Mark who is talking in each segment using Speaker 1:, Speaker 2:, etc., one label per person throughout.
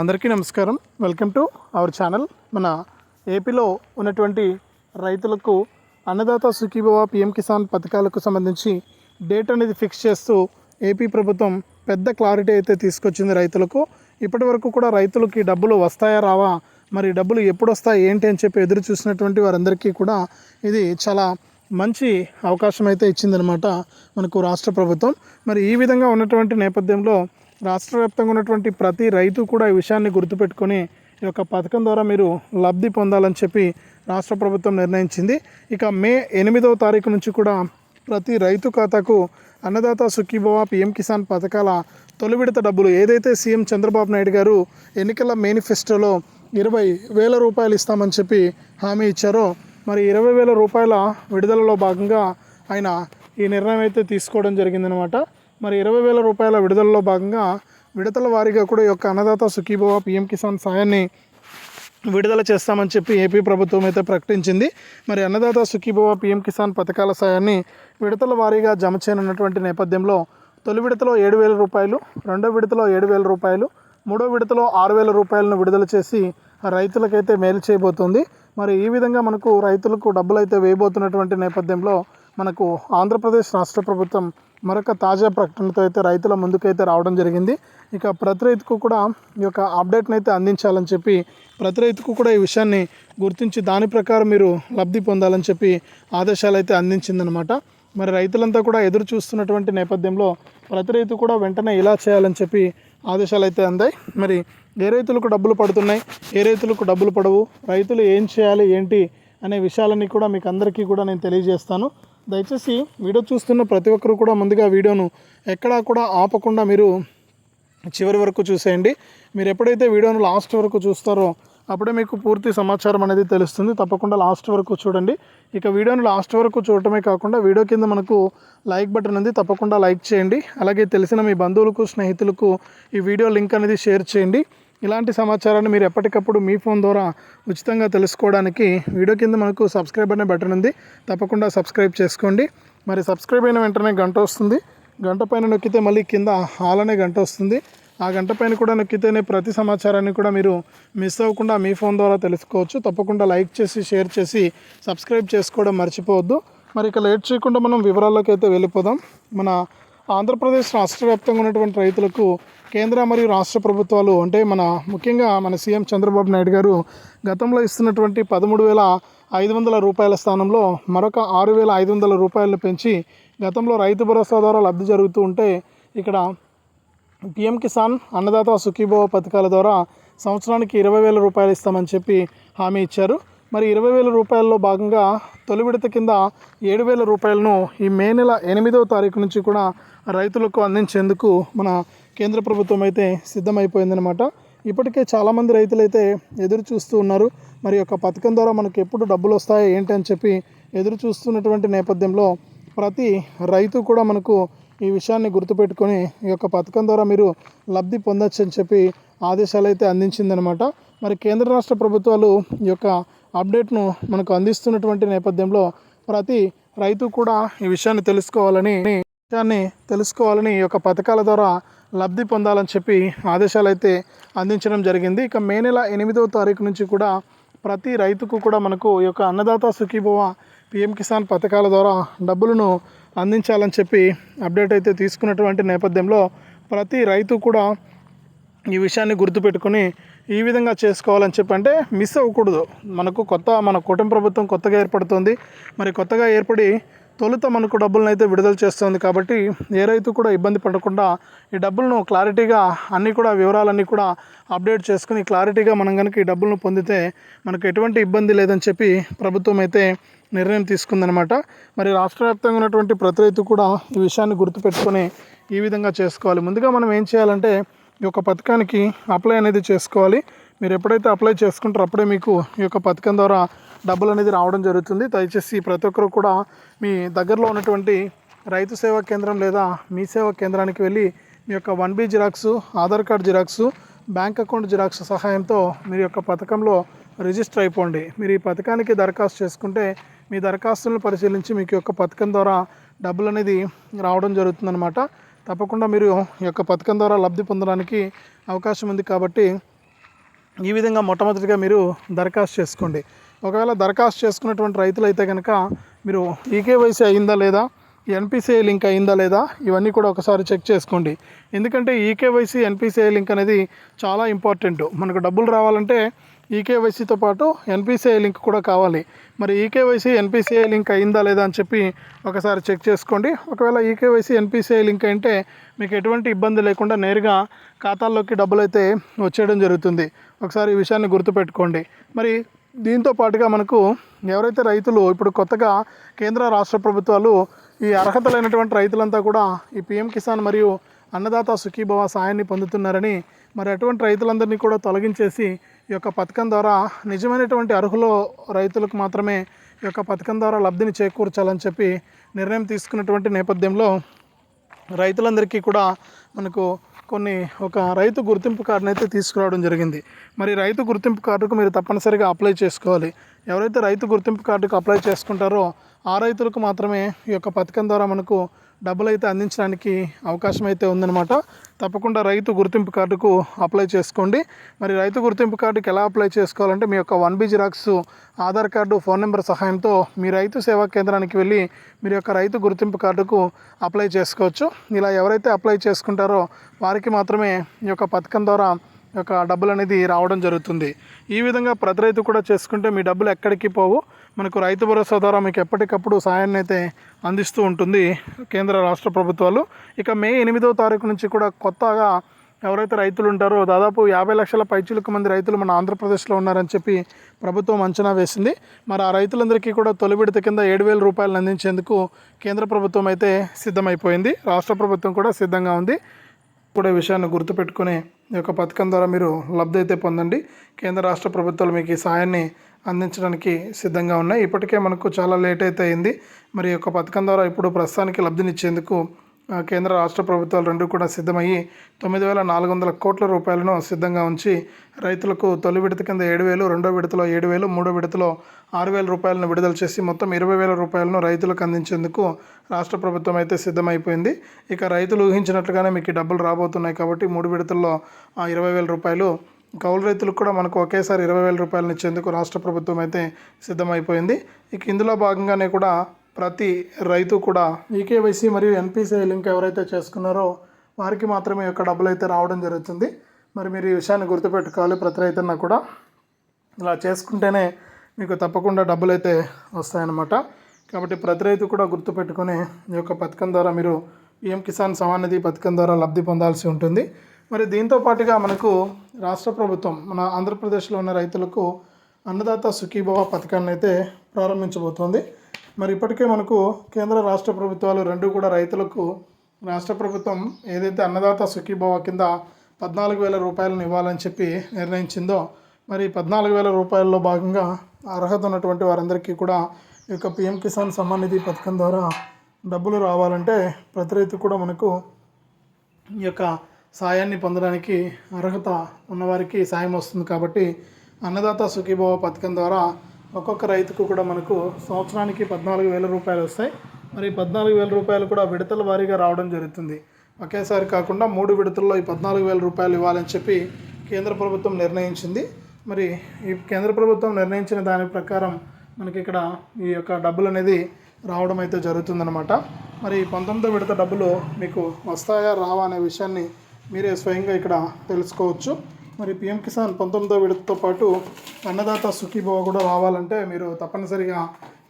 Speaker 1: అందరికీ నమస్కారం. Welcome to our channel. మన ఏపీలో ఉన్నటువంటి రైతులకు అన్నదాత సుఖీభవ పిఎం కిసాన్ పథకాలకు సంబంధించి డేట్ అనేది ఫిక్స్ చేస్తూ ఏపీ ప్రభుత్వం పెద్ద క్లారిటీ అయితే తీసుకొచ్చింది రైతులకు. ఇప్పటి వరకు కూడా రైతులకి డబ్బులు వస్తాయా రావా? మరి డబ్బులు ఎప్పుడు వస్తాయి ఏంటి అని చెప్పి ఎదురు చూసినటువంటి వారందరికీ కూడా ఇది చాలా మంచి అవకాశం అయితే ఇచ్చిందనమాట మనకు రాష్ట్ర ప్రభుత్వం. మరి ఈ విధంగా ఉన్నటువంటి నేపథ్యంలో రాష్ట్ర వ్యాప్తంగా ఉన్నటువంటి ప్రతి రైతు కూడా ఈ విషయాన్ని గుర్తుపెట్టుకొని ఈ యొక్క పథకం ద్వారా మీరు లబ్ధి పొందాలని చెప్పి రాష్ట్ర ప్రభుత్వం నిర్ణయించింది. ఇక మే ఎనిమిదవ తారీఖు నుంచి కూడా ప్రతి రైతు ఖాతాకు అన్నదాత సుఖీభవ పిఎం కిసాన్ పథకాల తొలి విడత డబ్బులు ఏదైతే సీఎం చంద్రబాబు నాయుడు గారు ఎన్నికల మేనిఫెస్టోలో ఇరవై వేల రూపాయలు ఇస్తామని చెప్పి హామీ ఇచ్చారో మరి ఇరవై వేల రూపాయల విడుదలలో భాగంగా ఆయన ఈ నిర్ణయం అయితే తీసుకోవడం జరిగిందనమాట మరి ఇరవై వేల రూపాయల విడుదలలో భాగంగా విడతల వారీగా కూడా ఈ యొక్క అన్నదాత సుఖీభవ పిఎం కిసాన్ సాయాన్ని విడుదల చేస్తామని చెప్పి ఏపీ ప్రభుత్వం అయితే ప్రకటించింది. మరి అన్నదాత సుఖీభవ పిఎం కిసాన్ పథకాల సాయాన్ని విడతల వారీగా జమ చేయనున్నటువంటి నేపథ్యంలో తొలి విడతలో ఏడు వేల రూపాయలు రెండో విడతలో ఏడు వేల రూపాయలు మూడో విడతలో ఆరు వేల రూపాయలను విడుదల చేసి రైతులకైతే మేలు చేయబోతుంది. మరి ఈ విధంగా మనకు రైతులకు డబ్బులు అయితే వేయబోతున్నటువంటి నేపథ్యంలో మనకు ఆంధ్రప్రదేశ్ రాష్ట్ర ప్రభుత్వం మరొక తాజా ప్రకటనతో అయితే రైతుల ముందుకైతే రావడం జరిగింది. ఇక ప్రతి రైతుకు కూడా ఈ యొక్క అప్డేట్ని అయితే అందించాలని చెప్పి ప్రతి రైతుకు కూడా ఈ విషయాన్ని గుర్తించి దాని ప్రకారం మీరు లబ్ధి పొందాలని చెప్పి ఆదేశాలు అయితే అందించిందనమాట. మరి రైతులంతా కూడా ఎదురు చూస్తున్నటువంటి నేపథ్యంలో ప్రతి రైతు కూడా వెంటనే ఇలా చేయాలని చెప్పి ఆదేశాలు అయితే అందాయి. మరి ఏ రైతులకు డబ్బులు పడుతున్నాయి? ఏ రైతులకు డబ్బులు పడవు? రైతులు ఏం చేయాలి? ఏంటి? అనే విషయాలన్నీ కూడా మీకు అందరికీ కూడా నేను తెలియజేస్తాను. దయచేసి వీడియో చూస్తున్న ప్రతి ఒక్కరు కూడా ముందుగా వీడియోను ఎక్కడా కూడా ఆపకుండా మీరు చివరి వరకు చూసేయండి. మీరు ఎప్పుడైతే వీడియోను లాస్ట్ వరకు చూస్తారో అప్పుడే మీకు పూర్తి సమాచారం అనేది తెలుస్తుంది. తప్పకుండా లాస్ట్ వరకు చూడండి. ఇక వీడియోను లాస్ట్ వరకు చూడటమే కాకుండా వీడియో కింద మనకు లైక్ బటన్ ఉంది. తప్పకుండా లైక్ చేయండి. అలాగే తెలిసిన మీ బంధువులకు స్నేహితులకు ఈ వీడియో లింక్ అనేది షేర్ చేయండి. ఇలాంటి సమాచారాన్ని మీరు ఎప్పటికప్పుడు మీ ఫోన్ ద్వారా ఉచితంగా తెలుసుకోవడానికి వీడియో కింద మనకు సబ్స్క్రైబ్ అనే బటన్ ఉంది. తప్పకుండా సబ్స్క్రైబ్ చేసుకోండి. మరి సబ్స్క్రైబ్ అయిన వెంటనే గంట వస్తుంది. గంట పైన నొక్కితే మళ్ళీ కింద హాల్ అనే గంట వస్తుంది. ఆ గంట పైన కూడా నొక్కితేనే ప్రతి సమాచారాన్ని కూడా మీరు మిస్ అవ్వకుండా మీ ఫోన్ ద్వారా తెలుసుకోవచ్చు. తప్పకుండా లైక్ చేసి షేర్ చేసి సబ్స్క్రైబ్ చేసుకోవడం మర్చిపోవద్దు. మరి ఇక లేట్ చేయకుండా మనం వివరాల్లోకి అయితే వెళ్ళిపోదాం. మన ఆంధ్రప్రదేశ్ రాష్ట్ర వ్యాప్తంగా ఉన్నటువంటి రైతులకు కేంద్ర మరియు రాష్ట్ర ప్రభుత్వాలు అంటే మన ముఖ్యంగా మన సీఎం చంద్రబాబు నాయుడు గారు గతంలో ఇస్తున్నటువంటి పదమూడు వేల ఐదు వందల రూపాయల స్థానంలో మరొక ఆరు వేల ఐదు వందల రూపాయలను పెంచి గతంలో రైతు భరోసా ద్వారా లబ్ధి జరుగుతూ ఉంటే ఇక్కడ పిఎం కిసాన్ అన్నదాత సుఖీభవ పథకాల ద్వారా సంవత్సరానికి ఇరవై వేల రూపాయలు ఇస్తామని చెప్పి హామీ ఇచ్చారు. మరి ఇరవై వేల రూపాయల్లో భాగంగా తొలి విడత కింద ఏడు వేల రూపాయలను ఈ మే నెల ఎనిమిదవ తారీఖు నుంచి కూడా రైతులకు అందించేందుకు మన కేంద్ర ప్రభుత్వం అయితే సిద్ధమైపోయిందనమాట ఇప్పటికే చాలామంది రైతులైతే ఎదురు చూస్తూ ఉన్నారు. మరి యొక్క పథకం ద్వారా మనకు ఎప్పుడు డబ్బులు వస్తాయో ఏంటి అని చెప్పి ఎదురు చూస్తున్నటువంటి నేపథ్యంలో ప్రతి రైతు కూడా మనకు ఈ విషయాన్ని గుర్తుపెట్టుకొని ఈ యొక్క పథకం ద్వారా మీరు లబ్ధి పొందొచ్చు అని చెప్పి ఆదేశాలు అయితే అందించిందనమాట మరి కేంద్ర రాష్ట్ర ప్రభుత్వాలు ఈ యొక్క అప్డేట్ను మనకు అందిస్తున్నటువంటి నేపథ్యంలో ప్రతి రైతు కూడా ఈ విషయాన్ని తెలుసుకోవాలని విషయాన్ని తెలుసుకోవాలని ఈ యొక్క పథకాల ద్వారా లబ్ధి పొందాలని చెప్పి ఆదేశాలు అయితే అందించడం జరిగింది. ఇక మే నెల ఎనిమిదవ తారీఖు నుంచి కూడా ప్రతి రైతుకు కూడా మనకు ఈ యొక్క అన్నదాత సుఖీభవ పిఎం కిసాన్ పథకాల ద్వారా డబ్బులను అందించాలని చెప్పి అప్డేట్ అయితే తీసుకున్నటువంటి నేపథ్యంలో ప్రతి రైతు కూడా ఈ విషయాన్ని గుర్తుపెట్టుకొని ఈ విధంగా చేసుకోవాలని చెప్పి అంటే మిస్ అవ్వకూడదు. మనకు కొత్త మన కుటుంబ ప్రభుత్వం కొత్తగా ఏర్పడుతుంది. మరి కొత్తగా ఏర్పడి తొలుత మనకు డబ్బులను అయితే విడుదల చేస్తుంది కాబట్టి ఏ రైతు కూడా ఇబ్బంది పడకుండా ఈ డబ్బులను క్లారిటీగా అన్నీ కూడా వివరాలన్నీ కూడా అప్డేట్ చేసుకుని క్లారిటీగా మనం కనుక ఈ డబ్బులను పొందితే మనకు ఎటువంటి ఇబ్బంది లేదని చెప్పి ప్రభుత్వం అయితే నిర్ణయం తీసుకుందనమాట మరి రాష్ట్ర వ్యాప్తంగా ఉన్నటువంటి ప్రతి రైతు కూడా ఈ విషయాన్ని గుర్తుపెట్టుకొని ఈ విధంగా చేసుకోవాలి. ముందుగా మనం ఏం చేయాలంటే ఈ యొక్క పథకానికి అప్లై అనేది చేసుకోవాలి. మీరు ఎప్పుడైతే అప్లై చేసుకుంటారో అప్పుడే మీకు ఈ యొక్క పథకం ద్వారా డబ్బులు అనేది రావడం జరుగుతుంది. దయచేసి ప్రతి ఒక్కరు కూడా మీ దగ్గరలో ఉన్నటువంటి రైతు సేవా కేంద్రం లేదా మీ సేవా కేంద్రానికి వెళ్ళి మీ యొక్క one B xerox Aadhaar card xerox bank account xerox సహాయంతో మీరు యొక్క పథకంలో రిజిస్టర్ అయిపోండి. మీరు ఈ పథకానికి దరఖాస్తు చేసుకుంటే మీ దరఖాస్తులను పరిశీలించి మీకు యొక్క పథకం ద్వారా డబ్బులు అనేది రావడం జరుగుతుందన్నమాట. తప్పకుండా మీరు ఈ యొక్క పథకం ద్వారా లబ్ధి పొందడానికి అవకాశం ఉంది కాబట్టి ఈ విధంగా మొట్టమొదటిగా మీరు దరఖాస్తు చేసుకోండి. ఒకవేళ దరఖాస్తు చేసుకున్నటువంటి రైతులు అయితే కనుక మీరు ఈకేవైసీ అయిందా లేదా ఎన్పిసిఐ లింక్ అయిందా లేదా ఇవన్నీ కూడా ఒకసారి చెక్ చేసుకోండి. ఎందుకంటే ఈకేవైసీ ఎన్పిసిఐ లింక్ అనేది చాలా ఇంపార్టెంట్. మనకు డబ్బులు రావాలంటే ఈకేవైసీతో పాటు ఎన్పిసిఐ లింక్ కూడా కావాలి. మరి ఈకేవైసీ ఎన్పిసిఐ లింక్ అయిందా లేదా అని చెప్పి ఒకసారి చెక్ చేసుకోండి. ఒకవేళ ఈకేవైసీ ఎన్పిసిఐ లింక్ అంటే మీకు ఎటువంటి ఇబ్బంది లేకుండా నేరుగా ఖాతాల్లోకి డబ్బులు అయితే వచ్చేయడం జరుగుతుంది. ఒకసారి ఈ విషయాన్ని గుర్తుపెట్టుకోండి. మరి దీంతో పాటుగా మనకు ఎవరైతే రైతులు ఇప్పుడు కొత్తగా కేంద్ర రాష్ట్ర ప్రభుత్వాలు ఈ అర్హత లేనటువంటి రైతులంతా కూడా ఈ పిఎం కిసాన్ మరియు అన్నదాత సుఖీభవ సాయాన్ని పొందుతున్నారని మరి అటువంటి రైతులందరినీ కూడా తొలగించేసి ఈ యొక్క పథకం ద్వారా నిజమైనటువంటి అర్హులు రైతులకు మాత్రమే ఈ యొక్క పథకం ద్వారా లబ్ధిని చేకూర్చాలని చెప్పి నిర్ణయం తీసుకున్నటువంటి నేపథ్యంలో రైతులందరికీ కూడా మనకు కొన్ని ఒక రైతు గుర్తింపు కార్డును అయితే తీసుకురావడం జరిగింది. మరి రైతు గుర్తింపు కార్డుకు మీరు తప్పనిసరిగా అప్లై చేసుకోవాలి. ఎవరైతే రైతు గుర్తింపు కార్డుకు అప్లై చేసుకుంటారో ఆ రైతులకు మాత్రమే ఈ యొక్క పథకం ద్వారా మనకు డబ్బులు అయితే అందించడానికి అవకాశం అయితే ఉందన్నమాట. తప్పకుండా రైతు గుర్తింపు కార్డుకు అప్లై చేసుకోండి. మరి రైతు గుర్తింపు కార్డుకి ఎలా అప్లై చేసుకోవాలంటే మీ యొక్క one B xerox Aadhaar card phone number సహాయంతో మీ రైతు సేవా కేంద్రానికి వెళ్ళి మీరు యొక్క రైతు గుర్తింపు కార్డుకు అప్లై చేసుకోవచ్చు. ఇలా ఎవరైతే అప్లై చేసుకుంటారో వారికి మాత్రమే ఈ యొక్క పథకం ద్వారా యొక్క డబ్బులు అనేది రావడం జరుగుతుంది. ఈ విధంగా ప్రతి రైతు కూడా చేసుకుంటే మీ డబ్బులు ఎక్కడికి పోవు. మనకు రైతు భరోసా ద్వారా మీకు ఎప్పటికప్పుడు సాయాన్ని అయితే అందిస్తూ ఉంటుంది కేంద్ర రాష్ట్ర ప్రభుత్వాలు. ఇక మే ఎనిమిదో తారీఖు నుంచి కూడా కొత్తగా ఎవరైతే రైతులు ఉంటారో దాదాపు యాభై లక్షల పైచులకు మంది రైతులు మన ఆంధ్రప్రదేశ్లో ఉన్నారని చెప్పి ప్రభుత్వం అంచనా వేసింది. మరి ఆ రైతులందరికీ కూడా తొలి విడత కింద ఏడు వేల రూపాయలు అందించేందుకు కేంద్ర ప్రభుత్వం అయితే సిద్ధమైపోయింది. రాష్ట్ర ప్రభుత్వం కూడా సిద్ధంగా ఉంది. కూడా విషయాన్ని గుర్తుపెట్టుకుని ఈ యొక్క పథకం ద్వారా మీరు లబ్ధి అయితే పొందండి. కేంద్ర రాష్ట్ర ప్రభుత్వాలు మీకు ఈ సాయాన్ని అందించడానికి సిద్ధంగా ఉన్నాయి. ఇప్పటికే మనకు చాలా లేట్ అయితే అయింది. మరి ఈ యొక్క పథకం ద్వారా ఇప్పుడు ప్రస్తుతానికి లబ్ధినిచ్చేందుకు కేంద్ర రాష్ట్ర ప్రభుత్వాలు రెండు కూడా సిద్ధమయ్యి తొమ్మిది వేల నాలుగు వందల కోట్ల రూపాయలను సిద్ధంగా ఉంచి రైతులకు తొలి విడత కింద ఏడు వేలు రెండో విడతలో ఏడు వేలు మూడో విడతలో ఆరు వేల రూపాయలను విడుదల చేసి మొత్తం ఇరవై వేల రూపాయలను రైతులకు అందించేందుకు రాష్ట్ర ప్రభుత్వం అయితే సిద్ధమైపోయింది. ఇక రైతులు ఊహించినట్లుగానే మీకు డబ్బులు రాబోతున్నాయి కాబట్టి మూడు విడతల్లో ఆ ఇరవై వేల రూపాయలు కౌలు రైతులకు కూడా మనకు ఒకేసారి ఇరవై వేల రూపాయలను ఇచ్చేందుకు రాష్ట్ర ప్రభుత్వం అయితే సిద్ధమైపోయింది. ఇక ఇందులో భాగంగానే కూడా ప్రతి రైతు కూడా ఈకేవైసీ మరియు ఎన్పిసిఐ లింక్ ఎవరైతే చేసుకున్నారో వారికి మాత్రమే యొక్క డబ్బులు అయితే రావడం జరుగుతుంది. మరి మీరు ఈ విషయాన్ని గుర్తుపెట్టుకోవాలి ప్రతి రైతున్నా కూడా. ఇలా చేసుకుంటేనే మీకు తప్పకుండా డబ్బులు అయితే వస్తాయన్నమాట. కాబట్టి ప్రతి రైతు కూడా గుర్తుపెట్టుకొని ఈ యొక్క పథకం ద్వారా మీరు పిఎం కిసాన్ సమాన్ నిధి పథకం ద్వారా లబ్ధి పొందాల్సి ఉంటుంది. మరి దీంతో పాటుగా మనకు రాష్ట్ర ప్రభుత్వం మన ఆంధ్రప్రదేశ్లో ఉన్న రైతులకు అన్నదాత సుఖీభవ పథకాన్ని అయితే ప్రారంభించబోతోంది. మరి ఇప్పటికే మనకు కేంద్ర రాష్ట్ర ప్రభుత్వాలు రెండు కూడా రైతులకు రాష్ట్ర ప్రభుత్వం ఏదైతే అన్నదాత సుఖీభవ కింద పద్నాలుగు వేల రూపాయలను ఇవ్వాలని చెప్పి నిర్ణయించిందో మరి పద్నాలుగు వేల రూపాయల్లో భాగంగా అర్హత ఉన్నటువంటి వారందరికీ కూడా ఈ యొక్క పిఎం కిసాన్ సమ్మాన్ నిధి పథకం ద్వారా డబ్బులు రావాలంటే ప్రతి రైతు కూడా మనకు ఈ యొక్క సాయాన్ని పొందడానికి అర్హత ఉన్నవారికి సాయం వస్తుంది కాబట్టి అన్నదాత సుఖీభావ పథకం ద్వారా ఒక్కొక్క రైతుకు కూడా మనకు సంవత్సరానికి పద్నాలుగు వేల రూపాయలు వస్తాయి. మరి పద్నాలుగు వేల రూపాయలు కూడా విడతల వారీగా రావడం జరుగుతుంది. ఒకేసారి కాకుండా మూడు విడతల్లో ఈ పద్నాలుగు వేల రూపాయలు ఇవ్వాలని చెప్పి కేంద్ర ప్రభుత్వం నిర్ణయించింది. మరి ఈ కేంద్ర ప్రభుత్వం నిర్ణయించిన దాని ప్రకారం మనకి ఇక్కడ ఈ యొక్క డబ్బులు అనేది రావడం అయితే జరుగుతుందన్నమాట. మరి పంతొమ్మిది పంతొమ్మిదో విడత డబ్బులు మీకు వస్తాయా రావా అనే విషయాన్ని మీరే స్వయంగా ఇక్కడ తెలుసుకోవచ్చు. మరి పిఎం కిసాన్ పంతొమ్మిదో విడతతో పాటు అన్నదాత సుఖీభవ కూడా రావాలంటే మీరు తప్పనిసరిగా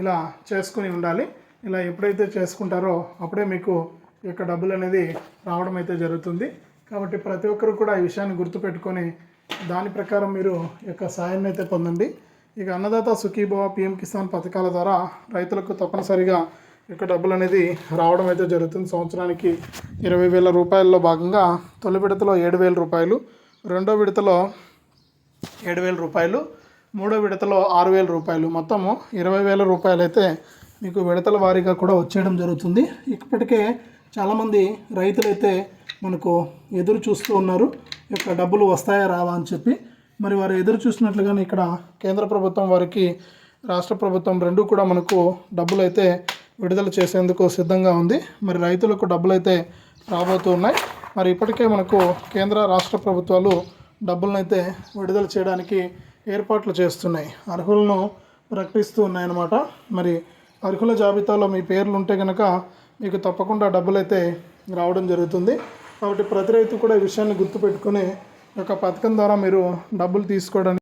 Speaker 1: ఇలా చేసుకుని ఉండాలి. ఇలా ఎప్పుడైతే చేసుకుంటారో అప్పుడే మీకు యొక్క డబ్బులు అనేది రావడం అయితే జరుగుతుంది. కాబట్టి ప్రతి ఒక్కరు కూడా ఈ విషయాన్ని గుర్తుపెట్టుకొని దాని ప్రకారం మీరు యొక్క సాయాన్ని అయితే పొందండి. ఇక అన్నదాత సుఖీభవ పిఎం కిసాన్ పథకాల ద్వారా రైతులకు తప్పనిసరిగా యొక్క డబ్బులు అనేది రావడం అయితే జరుగుతుంది. సంవత్సరానికి ఇరవై వేల రూపాయల్లో భాగంగా తొలి విడతలో ఏడు వేల రూపాయలు రెండో విడతలో ఏడు వేల రూపాయలు మూడో విడతలో ఆరు వేల రూపాయలు. మొత్తము ఇరవై వేల రూపాయలు అయితే మీకు విడతల వారీగా కూడా వచ్చేయడం జరుగుతుంది. ఇప్పటికే చాలామంది రైతులైతే మనకు ఎదురు చూస్తూ ఉన్నారు. ఈ యొక్క డబ్బులు వస్తాయా రావా? అని చెప్పి. మరి వారు ఎదురు చూసినట్లుగానే ఇక్కడ కేంద్ర ప్రభుత్వం వారికి రాష్ట్ర ప్రభుత్వం రెండు కూడా మనకు డబ్బులు అయితే విడుదల చేసేందుకు సిద్ధంగా ఉంది. మరి రైతులకు డబ్బులు అయితే రాబోతూ ఉన్నాయి మరి ఇప్పటికే మనకు కేంద్ర రాష్ట్ర ప్రభుత్వాలు డబ్బులనైతే విడుదల చేయడానికి ఏర్పాట్లు చేస్తున్నాయి. అర్హులను ప్రకటిస్తూ ఉన్నాయన్నమాట. మరి అర్హుల జాబితాలో మీ పేర్లు ఉంటే కనుక మీకు తప్పకుండా డబ్బులు అయితే రావడం జరుగుతుంది. కాబట్టి ప్రతి రైతు కూడా ఈ విషయాన్ని గుర్తుపెట్టుకుని ఒక యొక్క పథకం ద్వారా మీరు డబ్బులు తీసుకోవడానికి